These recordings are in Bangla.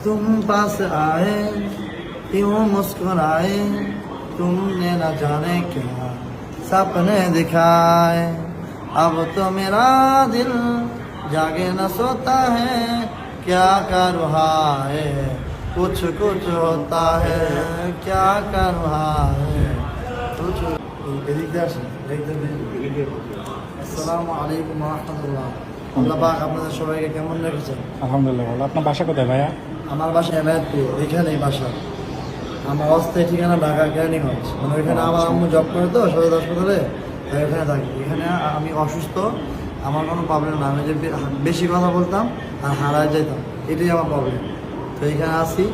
तुम पास आए यूं मुस्कुराए तुमने न जाने क्या सपने दिखाए अब तो मेरा दिल जागे न सोता है क्या कर रहा है कुछ कुछ होता है क्या कर रहा है कुछ এদিক দিয়ে আসেন দেখতে আসসালামু আলাইকুম রহমতুল্লাহ আল্লাহ পাক আপনাদের সবাইকে কেমন রেখেছেন আলহামদুলিল্লাহ ভালো আপনার বাসা কোথায় ভাইয়া আমার বাসা এনায়তপুর এখানেই বাসা। আমার অস্থায়ী ঠিকানা ঢাকা কেরানীগঞ্জ। মানে ওইখানে আমার আম্মু জব করে তো সদর হাসপাতালে তাই ওখানে থাকি। এখানে আমি অসুস্থ আমার কোনো প্রবলেম না। আমি যে বেশি কথা বলতাম আর হারায় যেতাম এটাই আমার প্রবলেম তো এখানে আসি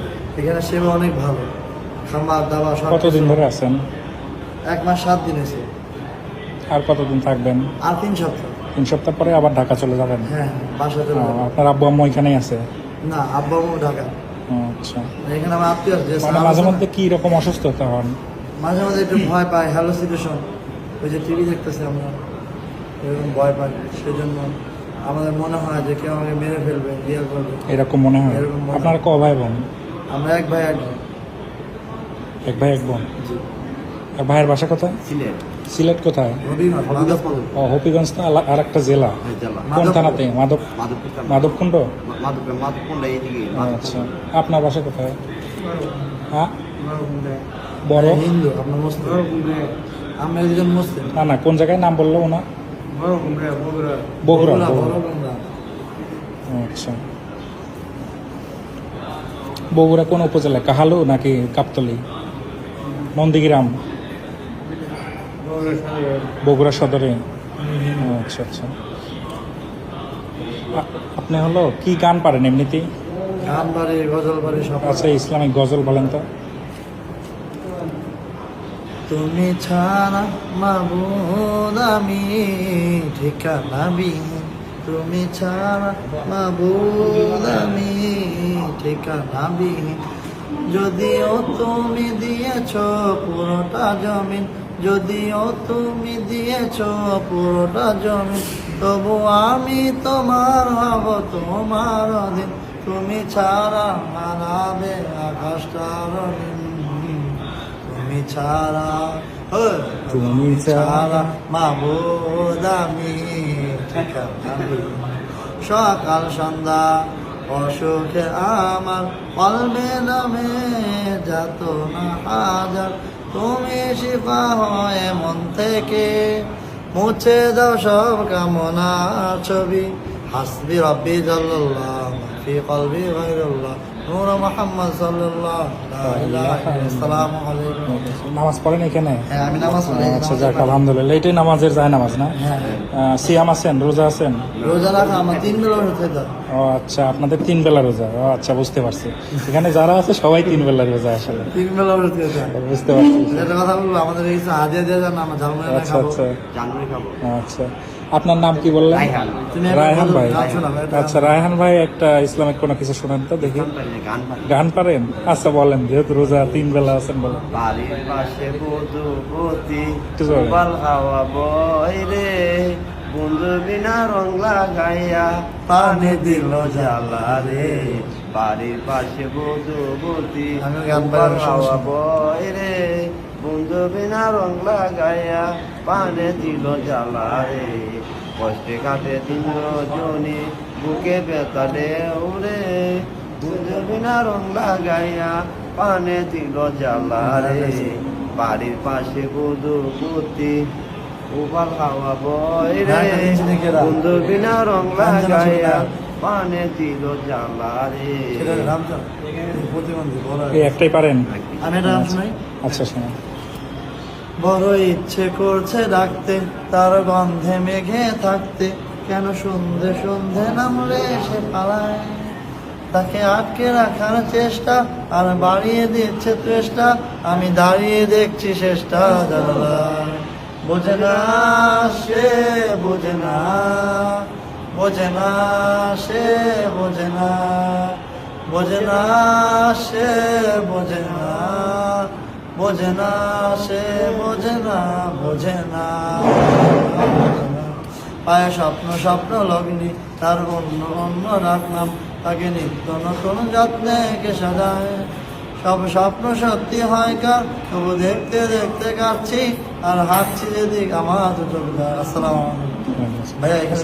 এখানে সেবা অনেক ভালো। খাবার দাবার সব কতদিন ধরে আছেন? এক মাস সাত দিন এসে আর কতদিন থাকবেন? আর তিন সপ্তাহ। তিন সপ্তাহ পরে আবার ঢাকা চলে যাবেন? হ্যাঁ বাসাতে ও, আপনার আব্বু আম্মু এখানেই আছে? না আব্বা আম্মু ঢাকা। ও, আচ্ছা এখানে আমার আত্মীয় আছে মানে মাঝে মধ্যে কি রকম অসুস্থতা হন? মাঝে মাঝে একটু ভয় পাই হ্যালোসিনেশন ওই যে টিভি দেখতেছি আমরা। এরকম ভয় পাই সেজন্য আমাদের মনে হয় যে কেউ আমাকে মেরে ফেলবে ইয়ে করবে। এরকম মনে হয়? এরকম মনে হয়। আপনার ক ভাই বোন? আমরা এক ভাই এক বোন। এক ভাই এক বোন? জি। আর ভাইয়ের বাসা কোথায়? সিলেট। সিলেট কোথায়? ও হবিগঞ্জ আলা- আর একটা জেলা জেলা। কোন থানাতে? মাধব মাধবকুণ্ড। আচ্ছা। আপনার বাসা কোথায়? হ্যাঁ? বড়? হিন্দু আমরা একজন মুসলিম। না না কোন জায়গায় নাম বলল ওনা বগুড়া। আচ্ছা। বগুড়া কোন উপজেলা কাহালু নাকি কাপতলি? নন্দীগ্রাম? বগুড়া সদরে? আচ্ছা আচ্ছা। আপনি হলো কি গান পারেন এমনিতেই? গান বাড়ি গজল বাড়ি সব আচ্ছা ইসলামিক গজল বলেন তো। তুমি ছাড়া মাবুদ আমি ঠিকানা বিহীন তুমি ছাড়া মাবুদ আমি ঠিকানা বিহীন যদিও তুমি দিয়েছ পুরোটা জমিন যদিও তুমি দিয়েছ পুরোটা জমি তবু আমি তোমার হব তোমার অধীন। তুমি ছাড়া মানাবে আকাশটা রঙিন তুমি ছাড়া তুমি ছাড়া মাবুদ আমি সকাল সন্ধ্যা অসুখে আমার কলবে নামে যাত না হাজার। তুমি শিফা হয় মন থেকে। মুছে দাও সব কামনা ছবি। হাসবি রব্বি জাল্লাল্লাহ ফি কলবি গায়রুল্লাহ। নূর মুহাম্মদ সাল্লাল্লাহ লা আসসালামু আলাইকুম নামাজ পড়েন এখানে? হ্যাঁ আমি নামাজ পড়ি। আচ্ছা যাক আলহামদুলিল্লাহ। এটাই নামাজের যায় নামাজ না? হ্যাঁ। সিয়াম আছেন রোজা আছেন? রোজা রাখা আমার তিন বেলা উঠে ও আচ্ছা আপনাদের তিন বেলা রোজা। ও আচ্ছা বুঝতে পারছি। এখানে যারা আছে সবাই তিন বেলা রোজা আসলে। তিন বেলা বুঝতে পারছি। একটা কথা বলব আমাদের এই আমার ঝালমুড়ি খাব। আচ্ছা। আচ্ছা। আপনার নাম কি বললেন? রায়হান। ভাই। আচ্ছা রায়হান ভাই একটা ইসলামিক কোনো কিছু শোনেন তো দেখি। গান পারেন আচ্ছা বলেন যেহেতু রোজা তিন বেলা আছেন বলেন। বন্ধু বিনা রং লাগাইয়া পানে দিল জ্বালা রে। বাড়ির পাশে বধূপতি আমি গান। বয় রে বন্ধু বিনা রং লাগাইয়া পানে দিল জ্বালা রে কষ্টে কাটে দিন রজনী বুকে বেতা উড়ে বন্ধু বিনা রং লাগাইয়া পানে দিল জ্বালা রে বাড়ির পাশে বধূপতি উপাল হাওয়া বয় রে। হ্যাঁ। বন্ধু বিনা রং লাগাইয়া পানে দিল জ্বালা রে একটাই পারেন? আমি এটা আচ্ছা শোনা বড় ইচ্ছে করছে ডাকতে, তার গন্ধে মেঘে থাকতে। কেন সন্ধে সন্ধে নামলে সে পালায়? তাকে আটকে রাখার চেষ্টা, আর বাড়িয়ে দিচ্ছে চেষ্টা আমি দাঁড়িয়ে দেখছি জানালায়। বোঝে না সে, বোঝে না বোঝে না সে, বোঝে না বোঝে না সে, বোঝে না। বোঝে না, সে বোঝে না বোঝে না। পায়ে স্বপ্ন স্বপ্ন লগ্নি, তার অন্য অন্য রাখলাম তাকে নিত্য নতুন যত্নে কে সাজায়। সব স্বপ্ন সত্যি হয় কার? তবু দেখতে দেখতে কাটছি, আর হাঁটছি যেদিক আমার দুটো আসসালাম ভাইয়া, এখানে